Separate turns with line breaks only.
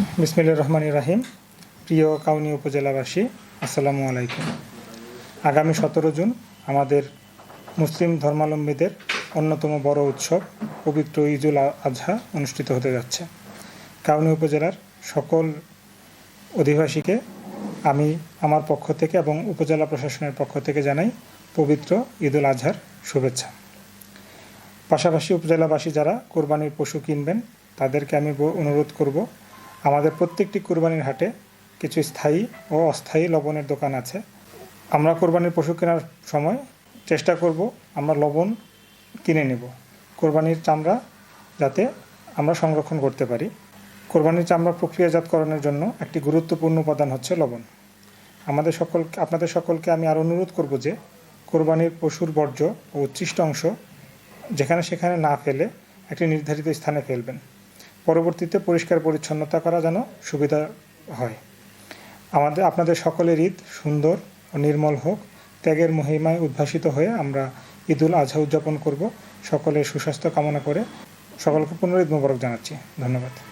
বিসমিল্লা রহমান রাহিম। প্রিয় কাউনি উপজেলাবাসী, আসসালামু আলাইকুম। আগামী সতেরো জুন আমাদের মুসলিম ধর্মাবলম্বীদের অন্যতম বড় উৎসব, পবিত্র ঈদুল আজহা অনুষ্ঠিত হতে যাচ্ছে। কাউনি উপজেলার সকল অধিবাসীকে আমি আমার পক্ষ থেকে এবং উপজেলা প্রশাসনের পক্ষ থেকে জানাই পবিত্র ঈদুল আজহার শুভেচ্ছা। পাশাপাশি উপজেলাবাসী যারা কোরবানির পশু কিনবেন, তাদেরকে আমি অনুরোধ করব আমাদের প্রত্যেকটি কোরবানির হাটে কিছু স্থায়ী ও অস্থায়ী লবণের দোকান আছে। আমরা কোরবানির পশু কেনার সময় চেষ্টা করব আমরা লবণ কিনে নেব। কোরবানির চামড়া যাতে আমরা সংরক্ষণ করতে পারি। কোরবানির চামড়া প্রক্রিয়াজাতকরণের জন্য একটি গুরুত্বপূর্ণ উপাদান হচ্ছে লবণ। আমাদের সকল আপনাদের সকলকে আমি আর অনুরোধ করব যে কোরবানির পশুর বর্জ্য ও উচ্ছিষ্ট অংশ যেখানে সেখানে না ফেলে একটি নির্ধারিত স্থানে ফেলবেন। পরবর্তীতে পরিষ্কার পরিচ্ছন্নতা করা যেন সুবিধা হয়। আমাদের, আপনাদের সকলের ঈদ সুন্দর ও নির্মল হোক। ত্যাগের মহিমায় উদ্ভাসিত হয়ে আমরা ঈদুল আজহা উদযাপন করব। সকলের সুস্বাস্থ্য কামনা করে সকলকে পুনরায় ঈদ মোবারক জানাচ্ছি। ধন্যবাদ।